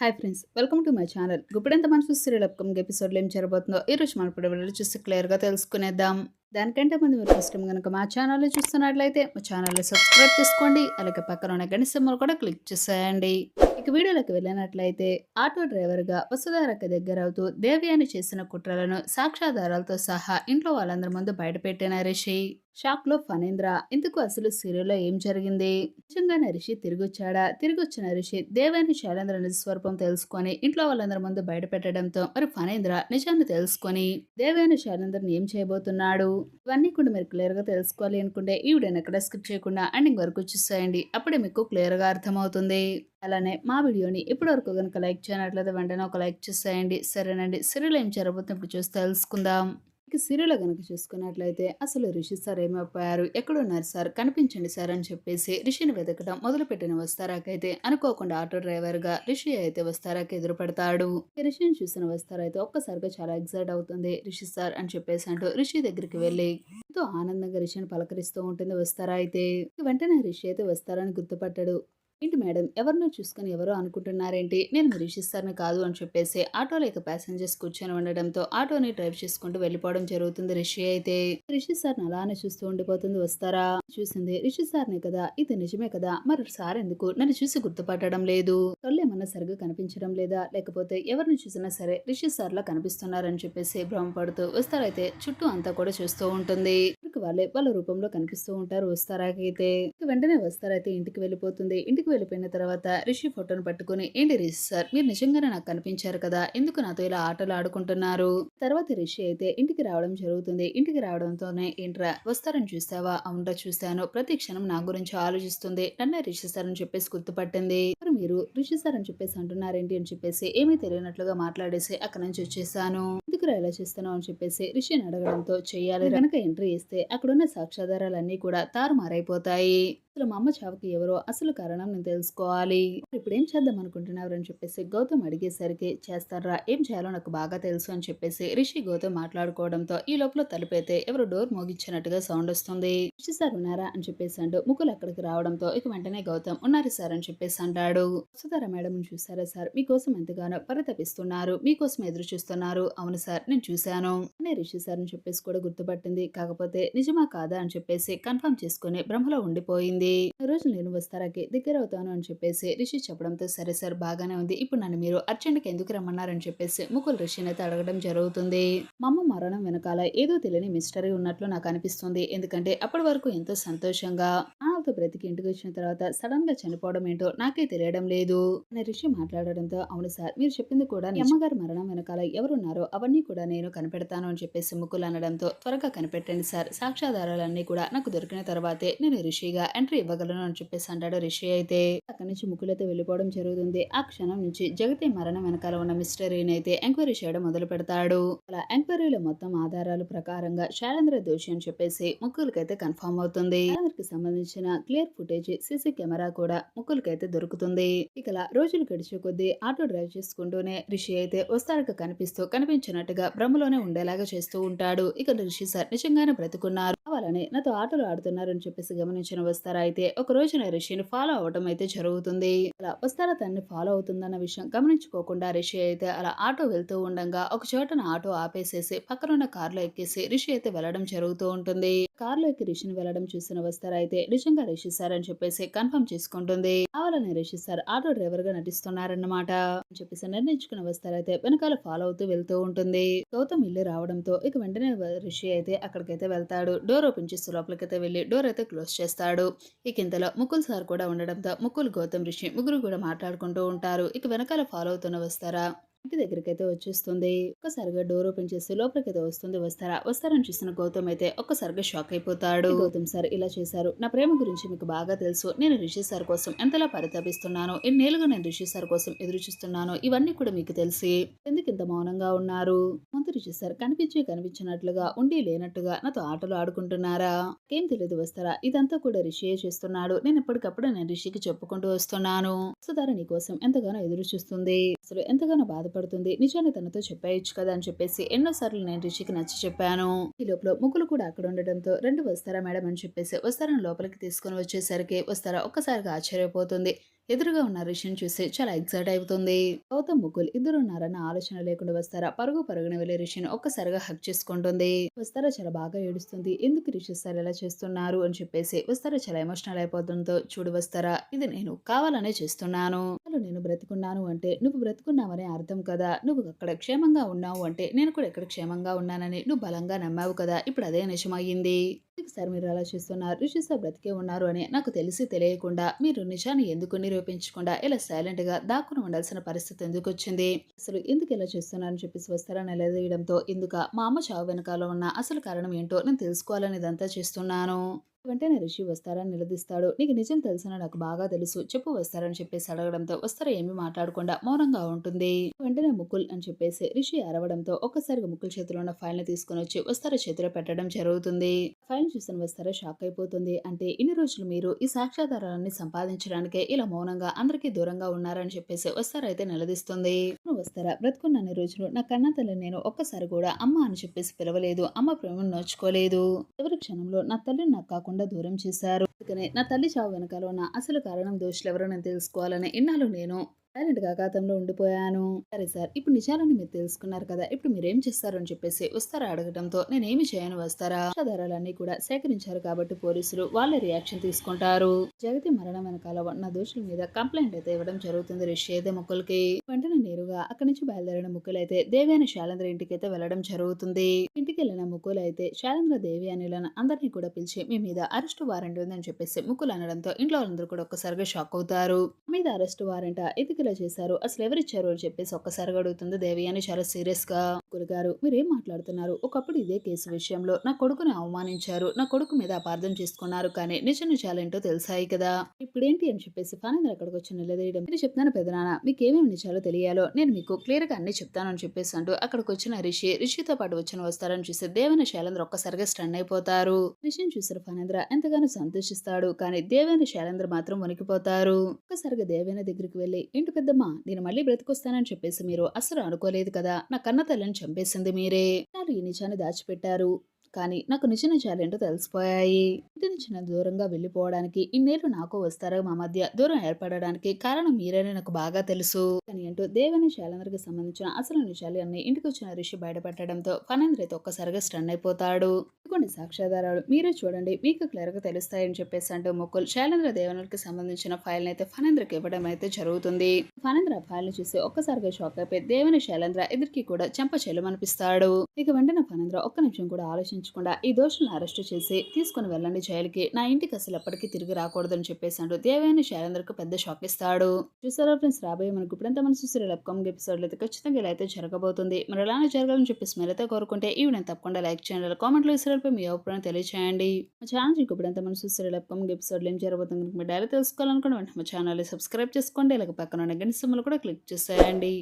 Hi friends welcome to my channel. Guppedantha Manasu serial upcoming ఎపిసోడ్లో ఏం జరగబోతుందో ఈ రోజు మన ఇప్పుడు వీడియోలో చూసి క్లియర్గా తెలుసుకునేద్దాం. దానికంటే ముందు మీరు ఫస్ట్ టైం కనుక మా ఛానల్లో చూస్తున్నట్లయితే మా ఛానల్ని సబ్స్క్రైబ్ చేసుకోండి అలాగే పక్కన ఉన్న గణిత సింబల్ కూడా క్లిక్ చేసేయండి. ఇక వీడియోలోకి వెళ్ళినట్లయితే ఆటో డ్రైవర్గా వసుధారక దగ్గర అవుతూ దేవ్యాని చేసిన కుట్రలను సాక్ష్యాధారాలతో సహా ఇంట్లో వాళ్ళందరి ముందు బయటపెట్టిన రిషి. షాక్లో ఫణేంద్ర ఇందుకు అసలు సీరియల్లో ఏం జరిగింది? నిజంగానే రిషి తిరిగొచ్చాడా? తిరిగొచ్చిన రిషి దేవాని శైలేంద్ర నిజ స్వరూపం తెలుసుకొని ఇంట్లో వాళ్ళందరి ముందు బయట పెట్టడంతో మరి ఫణేంద్ర నిజాన్ని తెలుసుకొని దేవాని శైలేంద్రని ఏం చేయబోతున్నాడు? ఇవన్నీ కూడా మీరు క్లియర్గా తెలుసుకోవాలి అనుకుంటే ఈ వీడియోని ఎక్కడ స్కిప్ చేయకుండా ఎండింగ్ వరకు చూసేయండి అప్పుడే మీకు క్లియర్గా అర్థమవుతుంది. అలానే మా వీడియోని ఇప్పటి వరకు కనుక లైక్ చేయనట్లయితే వెంటనే ఒక లైక్ చేసేయండి. సరేనండి. సీరియల్ ఏం జరగబోతుంది ఇప్పుడు చూసి తెలుసుకుందాం. ఇక సీరియల్ కనుక చూసుకున్నట్లయితే అసలు రిషి సార్ ఏమైపోయారు? ఎక్కడున్నారు సార్. కనిపించండి సార్ అని చెప్పేసి రిషిని వెతకడం మొదలుపెట్టిన వస్తారాకైతే అనుకోకుండా ఆటో డ్రైవర్గా రిషి అయితే వస్తారాకి ఎదురుపడతాడు. ఈ రిషిని చూసిన వస్తారైతే ఒక్కసారిగా చాలా ఎగ్జైట్ అవుతుంది. రిషి సార్ అని చెప్పేసి అంటూ రిషి దగ్గరికి వెళ్ళి ఎంతో ఆనందంగా రిషిని పలకరిస్తూ ఉంటుంది వస్తారా అయితే వెంటనే రిషి అయితే వస్తారని గుర్తుపట్టాడు. ఏంటి మేడం? ఎవరినో చూసుకుని ఎవరో అనుకుంటున్నారేంటి? నేను మీరు కాదు అని చెప్పేసి ఆటోలో ఇక ప్యాసింజర్స్ కూర్చొని ఉండడంతో ఆటోని డ్రైవ్ చేసుకుంటూ వెళ్ళిపోవడం జరుగుతుంది రిషి అయితే. రిషి సార్ అలానే చూస్తూ ఉండిపోతుంది వస్తారా? చూసింది రిషి సార్నే కదా? ఇది నిజమే కదా? మరి సార్ ఎందుకు? నన్ను చూసి గుర్తుపట్టడం లేదు. కళ్ళు సరిగ్గా కనిపించడం లేదా? లేకపోతే ఎవరిని చూసినా సరే రిషి సార్ లా కనిపిస్తున్నారని చెప్పేసి భ్రమపడుతూ వస్తారైతే చుట్టూ అంతా కూడా చూస్తూ ఉంటుంది. వాళ్ళే వాళ్ళ రూపంలో కనిపిస్తూ ఉంటారు వస్తారాకైతే. వెంటనే వస్తారైతే ఇంటికి వెళ్ళిపోతుంది. ఇంటికి వెళ్ళిపోయిన తర్వాత రిషి ఫోటోను పట్టుకుని ఏంటి రిషి సార్ మీరు నిజంగానే నాకు కనిపించారు కదా ఎందుకు నాతో ఇలా ఆటలు ఆడుకుంటున్నారు? తర్వాత రిషి అయితే ఇంటికి రావడం జరుగుతుంది ఇంటికి రావడంతోనే ఏంట్రా వస్తారని చూస్తావా? అవునరా చూస్తాను. ప్రతి క్షణం నా గురించి ఆలోచిస్తుంది. నన్నే రిషి సార్ అని చెప్పేసి గుర్తుపట్టింది. మరి మీరు రిషి సార్ అని చెప్పేసి అంటున్నారేంటి అని చెప్పేసి ఏమీ తెలియనట్లుగా మాట్లాడేసి అక్కడ నుంచి వచ్చేసాను. ఎందుకు ఎలా చేస్తున్నావు అని చెప్పేసి రిషిని అడగడంతో చెయ్యాలి కనుక ఎంట్రీ ఇస్తే అక్కడున్న సాక్ష్యాధారాలన్నీ కూడా తారుమారైపోతాయి. అసలు మా అమ్మ చావుకి ఎవరో అసలు కారణం నేను తెలుసుకోవాలి? ఇప్పుడు ఏం చేద్దాం అనుకుంటున్నారు అని చెప్పేసి గౌతమ్ అడిగేసరికి చేస్తారా? ఏం చేయాలో నాకు బాగా తెలుసు అని చెప్పేసి రిషి గౌతమ్ మాట్లాడుకోవడంతో ఈ లోపల తలుపైతే ఎవరు డోర్ మోగించినట్టుగా సౌండ్ వస్తుంది. రిషి సార్ ఉన్నారా అని చెప్పేసి అంటూ ముకులు అక్కడికి రావడంతో ఇక వెంటనే గౌతమ్ ఉన్నారు సార్ అని చెప్పేసి అంటాడు. వసుధారా మేడం చూసారా సార్? మీకోసం ఎంతగానో పరితపిస్తున్నారు. మీకోసం ఎదురు చూస్తున్నారు. అవును సార్ నేను చూశాను. అనే రిషి సార్ అని చెప్పేసి కూడా గుర్తుపట్టింది. కాకపోతే నిజమా కాదా అని చెప్పేసి కన్ఫర్మ్ చేసుకుని భ్రమలో ఉండిపోయింది. ఈ రోజు నేను వస్తారాకి దగ్గర అవుతాను అని చెప్పేసి రిషి చెప్పడంతో సరే సార్ బాగానే ఉంది. ఇప్పుడు నన్ను మీరు అర్జెంట్కి ఎందుకు రమ్మన్నారని చెప్పేసి ముకుల్ రిషిని అయితే అడగడం జరుగుతుంది. మా అమ్మ మరణం వెనకాల ఏదో తెలియని మిస్టరీ ఉన్నట్లు నాకు అనిపిస్తుంది. ఎందుకంటే అప్పటి వరకు ఎంతో సంతోషంగా ఆమెతో బ్రతికి ఇంటికి వచ్చిన తర్వాత సడన్గా చనిపోవడం ఏంటో నాకే తెలియడం లేదు అని రిషి మాట్లాడడంతో అవును సార్ మీరు చెప్పింది కూడా అమ్మగారి మరణం వెనకాల ఎవరున్నారో అవన్నీ కూడా నేను కనిపెడతాను అని చెప్పేసి ముకుల్ అనడంతో త్వరగా కనిపెట్టండి సార్ సాక్ష్యాధారాలన్నీ కూడా నాకు దొరికిన తర్వాతే నేను రిషిగా ఎంట్రీ ఇవ్వగలను అని చెప్పేసి అంటాడు రిషి. అయితే అక్కడి నుంచి ముకులైతే వెళ్ళిపోవడం జరుగుతుంది. ఆ క్షణం నుంచి జగతి మరణం వెనకాల ఉన్న మిస్టరీని అయితే ఎంక్వైరీ చేయడం మొదలు పెడతాడు. అలా ఎంక్వైరీలో మొత్తం ఆధారాల ప్రకారంగా శైలేంద్ర దోషి అని చెప్పేసి ముక్కులకైతే కన్ఫర్మ్ అవుతుంది. శైలేంద్రకి సంబంధించిన క్లియర్ ఫుటేజ్ సీసీ కెమెరా కూడా ముక్కులకైతే దొరుకుతుంది. ఇక రోజులు గడిచే కొద్దీ ఆటో డ్రైవ్ చేసుకుంటూనే రిషి అయితే వస్తారక కనిపిస్తూ కనిపించినట్టుగా భ్రమలోనే ఉండేలాగా చేస్తూ ఉంటాడు. ఇక రిషి సార్ నిజంగానే బ్రతుకున్నారు. కావాలని నాతో ఆటలు ఆడుతున్నారని చెప్పేసి గమనించిన వస్తారా అయితే ఒక రోజున రిషిని ఫాలో అవడం అయితే జరుగుతుంది. అలా వస్తారా తన్ని ఫాలో అవుతుందన్న విషయం గమనించుకోకుండా రిషి అయితే అలా ఆటో వెళ్తూ ఉండగా ఒక చోటన ఆటో ఆపేసేసి పక్కనున్న కార్లో ఎక్కేసి రిషి అయితే వెళ్ళడం జరుగుతూ ఉంటుంది. కార్లో ఎక్కి రిషిని వెళ్ళడం చూసిన వస్తారా అయితే నిజంగా రిషి సార్ అని చెప్పేసి కన్ఫర్మ్ చేసుకుంటుంది. కావాలని రిషి సార్ ఆటో డ్రైవర్గా నటిస్తున్నారన్నమాట. అని చెప్పేసి నిర్ణయించుకున్న వస్తారు అయితే వెనకాల ఫాలో అవుతూ వెళ్తూ ఉంటుంది. గౌతమ్ ఇల్లు రావడంతో ఇక వెంటనే రిషి అయితే అక్కడికైతే వెళ్తాడు. డోర్ ఓపెన్ చేస్తూ లోపలికైతే వెళ్ళి డోర్ అయితే క్లోజ్ చేస్తాడు. ఇక ఇంతలో ముకుల్ సార్ కూడా ఉండడంతో ముకుల్ గౌతమ్ రిషి ముగ్గురు కూడా మాట్లాడుకుంటూ ఉంటారు. ఇక వెనకాల ఫాలో అవుతున్న వస్తారా ఇంటి దగ్గరికి అయితే వచ్చేస్తుంది. ఒక్కసారిగా డోర్ ఓపెన్ చేసి లోపలికి అయితే వస్తుంది వస్తారా? వస్తారని చూసిన గౌతమ్ అయితే ఒక్కసారిగా షాక్ అయిపోతాడు. గౌతమ్ సార్ ఇలా చేశారు. నా ప్రేమ గురించి మీకు బాగా తెలుసు. నేను రిషి సార్ కోసం ఎంతలా పరితపిస్తున్నాను ఎన్నేళ్ళుగా నేను రిషి సార్ కోసం ఎదురు చూస్తున్నాను ఇవన్నీ కూడా మీకు తెలిసి ఎందుకు ఇంత మౌనంగా ఉన్నారు? ముందు రిషి సార్ కనిపించి కనిపించినట్లుగా ఉండి లేనట్టుగా నాతో ఆటలు ఆడుకుంటున్నారా? ఏం తెలియదు వస్తారా? ఇదంతా కూడా రిషియే చేస్తున్నాడు. నేను ఎప్పటికప్పుడు నేను రిషికి చెప్పుకుంటూ వస్తున్నాను. సుధార నీ కోసం ఎంతగానో ఎదురు చూస్తుంది. అసలు ఎంతగానో బాధపడుతుంది. నిజాన్ని తనతో చెప్పేయచ్చు కదా అని చెప్పేసి ఎన్నోసార్లు నేను రిషికి నచ్చి చెప్పాను. ఈ లోపల ముగ్గులు కూడా అక్కడ ఉండడంతో రెండు వస్తారా మేడం అని చెప్పేసి వస్తారని లోపలికి తీసుకుని వచ్చేసరికి వస్తారా ఒక్కసారిగా ఆశ్చర్యపోతుంది. ఎదురుగా ఉన్న రిషిని చూసి చాలా ఎక్సైట్ అవుతుంది గౌతమ్ ముకుల్ ఇద్దరు ఉన్నారన్న ఆలోచన లేకుండా వస్తారా? పరుగు పరుగున వెళ్ళే రిషిని ఒక్కసారిగా హక్ చేసుకుంటుంది. వస్తారా? చాలా బాగా ఏడుస్తుంది. ఎందుకు రిషి సార్ ఎలా చేస్తున్నారు? అని చెప్పేసి వస్తారా? చాలా ఎమోషనల్ అయిపోతుందో చూడు వస్తారా? ఇది నేను కావాలనే చేస్తున్నాను. నేను బ్రతికున్నాను అంటే నువ్వు బ్రతుకున్నావనే అర్థం కదా. నువ్వు అక్కడ క్షేమంగా ఉన్నావు అంటే నేను కూడా ఇక్కడ క్షేమంగా ఉన్నానని నువ్వు బలంగా నమ్మావు కదా. ఇప్పుడు అదే నిజమయ్యింది సార్ మీరు అలా చేస్తున్నారు. రిషి సార్ బ్రతికే ఉన్నారు అని నాకు తెలిసి తెలియకుండా మీరు నిజాన్ని ఎందుకు నిరూపించకుండా ఇలా సైలెంట్గా దాక్కుని ఉండాల్సిన పరిస్థితి ఎందుకు వచ్చింది? అసలు ఎందుకు ఇలా చేస్తున్నారని చెప్పేసి వస్తారా నిలదీయడంతో ఇందుక మా అమ్మ చావు వెనకాల ఉన్న అసలు కారణం ఏంటో నేను తెలుసుకోవాలని ఇదంతా చేస్తున్నాను. వెంటనే రిషి వస్తారని నిలదీస్తాడు. నీకు నిజం తెలిసిన నాకు బాగా తెలుసు. చెప్పు వస్తారని చెప్పేసి అడగడంతో వస్తారా ఏమి మాట్లాడకుండా మౌనంగా ఉంటుంది. వెంటనే ముకుల్ అని చెప్పేసి రిషి అరవడంతో ఒక్కసారిగా ముకుల్ చేతిలో ఉన్న ఫైల్ని తీసుకుని వచ్చి వస్తారా చేతిలో పెట్టడం జరుగుతుంది. ఫైల్ చూసిన వస్తారా షాక్ అయిపోతుంది. అంటే ఇన్ని రోజులు మీరు ఈ సాక్ష్యాధారాలన్నీ సంపాదించడానికే ఇలా మౌనంగా అందరికీ దూరంగా ఉన్నారని చెప్పేసి వస్తారా అయితే నిలదీస్తుంది. వస్తారా? బ్రతుకున్న రోజులు నా కన్న తల్లి నేను ఒక్కసారి కూడా అమ్మ అని చెప్పేసి పిలవలేదు. అమ్మ ప్రేమను నోచుకోలేదు. ఎవరి క్షణంలో నా తల్లిని నాకు కాకుండా దూరం చేశారు. అందుకనే నా తల్లి చావు వెనకాల ఉన్న అసలు కారణం దోషులు ఎవరో నేను తెలుసుకోవాలని ఇన్నాళ్ళు నేను. సైలెంట్గా ఉండిపోయాను. సరే సార్ ఇప్పుడు నిజాలని మీరు తెలుసుకున్నారు కదా ఇప్పుడు మీరేం చేస్తారు అని చెప్పేసి వస్తారా అడగడంతో నేనేమి చేయను వస్తారా? ఆధారాలన్నీ కూడా సేకరించారు కాబట్టి పోలీసులు వాళ్ళ రియాక్షన్ తీసుకుంటారు. జగతి మరణం వెనకాల ఉన్న దోషుల మీద కంప్లైంట్ అయితే ఇవ్వడం జరుగుతుంది రిషేద ముక్కులకి వెంటనే నేరుగా అక్కడి నుంచి బయలుదేరిన ముక్కులు అయితే దేవి అని శాలేంద్ర ఇంటికి అయితే వెళ్ళడం జరుగుతుంది. ఇంటికి వెళ్ళిన ముక్కులు అయితే శాలేంద్ర దేవి అనిలను అందరినీ కూడా పిలిచి మీ మీద అరెస్ట్ వారెంట్ ఉందని చెప్పేసి ముక్కులు అనడంతో ఇంట్లో వాళ్ళందరూ కూడా ఒక్కసారిగా షాక్ అవుతారు. మీద అరెస్ట్ వారెంట్? ఎందుకు ఇలా చేశారు? అసలు ఎవరిచ్చారు అని చెప్పేసి ఒక్కసారిగా అడుగుతుంది దేవి అని చాలా సీరియస్గా గురుగారు. మీరేం మాట్లాడుతున్నారు? ఒకప్పుడు ఇదే కేసు విషయంలో నా కొడుకుని అవమానించారు. నా కొడుకు మీద అపార్థం చేసుకున్నారు కానీ నిజం నిజాలేంటో తెలిసాయి కదా. ఇప్పుడేంటి అని చెప్పేసి ఫానేందర్ అక్కడికి వచ్చి నిలదీయడం. మీరు చెప్తాను పెదనాన్న మీకు ఏమేమి నిజాలు తెలియాలో నేను మీకు క్లియర్గా అన్ని చెప్తాను అని చెప్పేసి అంటూ అక్కడికి వచ్చిన రిషి రిషితో పాటు వచ్చిన వస్తారని చూసి దేవన శైలేంద్ర ఒక్కసారిగా స్టన్ అయిపోతారు. రిషిని చూసిన ఫానేంద్ర ఎంతగానో సంతోషిస్తాడు కానీ దేవేంద్ర శైలేంద్ర మాత్రం వణికిపోతారు. ఒక్కసారిగా దేవేంద్ర దగ్గరికి వెళ్ళి ఇంటి పెద్దమ్మా నేను మళ్ళీ బ్రతికొస్తానని చెప్పేసి మీరు అసలు అనుకోలేదు కదా? నా కన్న తల్లిని చంపేసింది మీరే. నాలు ఈ నిజాన్ని దాచిపెట్టారు. కానీ నాకు నిజ నిజాలేంటో తెలిసిపోయాయి. ఇంటి నుంచి నేను దూరంగా వెళ్ళిపోవడానికి ఇన్నేళ్ళు నాకు వస్తారో మా మధ్య దూరం ఏర్పడడానికి కారణం మీరని నాకు బాగా తెలుసు. కానీ అంటూ దేవని శైలేంద్రకి సంబంధించిన అసలు నిజాలు అన్ని ఇంటికి వచ్చిన ఋషి బయటపెట్టడంతో ఫనేంద్ర అయితే ఒక్కసారిగా స్టన్ అయిపోతాడు. కొన్ని సాక్ష్యాధారాలు మీరే చూడండి మీకు క్లియర్గా తెలుస్తాయని చెప్పేసి అంటూ మొక్కులు శైలేంద్ర దేవనులకి సంబంధించిన ఫైల్ అయితే ఫనేంద్రకి ఇవ్వడం అయితే జరుగుతుంది. ఫణేంద్ర ఫైల్ని చూసి ఒక్కసారిగా షాక్ అయిపోయి దేవని శైలేంద్ర ఎదురికి కూడా చెంప చెల్లమనిపిస్తాడు ఇక వెంటనే ఫనేంద్ర ఒక్క నిమిషం కూడా ఆలోచించకుండా ఈ దోషులను అరెస్ట్ చేసి తీసుకుని వెళ్ళండి జైలుకి. నా ఇంటికి అసలు ఎప్పటికీ తిరిగి రాకూడదని చెప్పేశాడు. అంటూ దేవయాని శైలేంద్రకు పెద్ద షాక్ ఇస్తాడు. చూసారా ఫ్రెండ్స్ రాబోయే మనకు ఇప్పుడంతా మన చూసారు అప్కమింగ్ ఎపిసోడ్ అయితే ఖచ్చితంగా ఇలా అయితే జరగబోతుంది. మరి అలానే జరగాలని చెప్పేసి మీరైతే కోరుకుంటే ఈ వీడియోని తప్పకుండా లైక్ చేయండి. కామెంట్లో ఇసరాలపై మీ అభిప్రాయం తెలియచేయండి. మా ఛానల్ ఇప్పుడంతా మన చూసారు అప్కమింగ్ ఎపిసోడ్లో ఏం జరగబోతుంది మీరు డైరెక్ట్ తెలుసుకోవాలనుకుంటే వెంటనే మా ఛానల్ సబ్స్క్రైబ్ చేసుకోండి. ఇలాగ పక్కన ఉన్న గంట కూడా క్లిక్ చేసేయండి.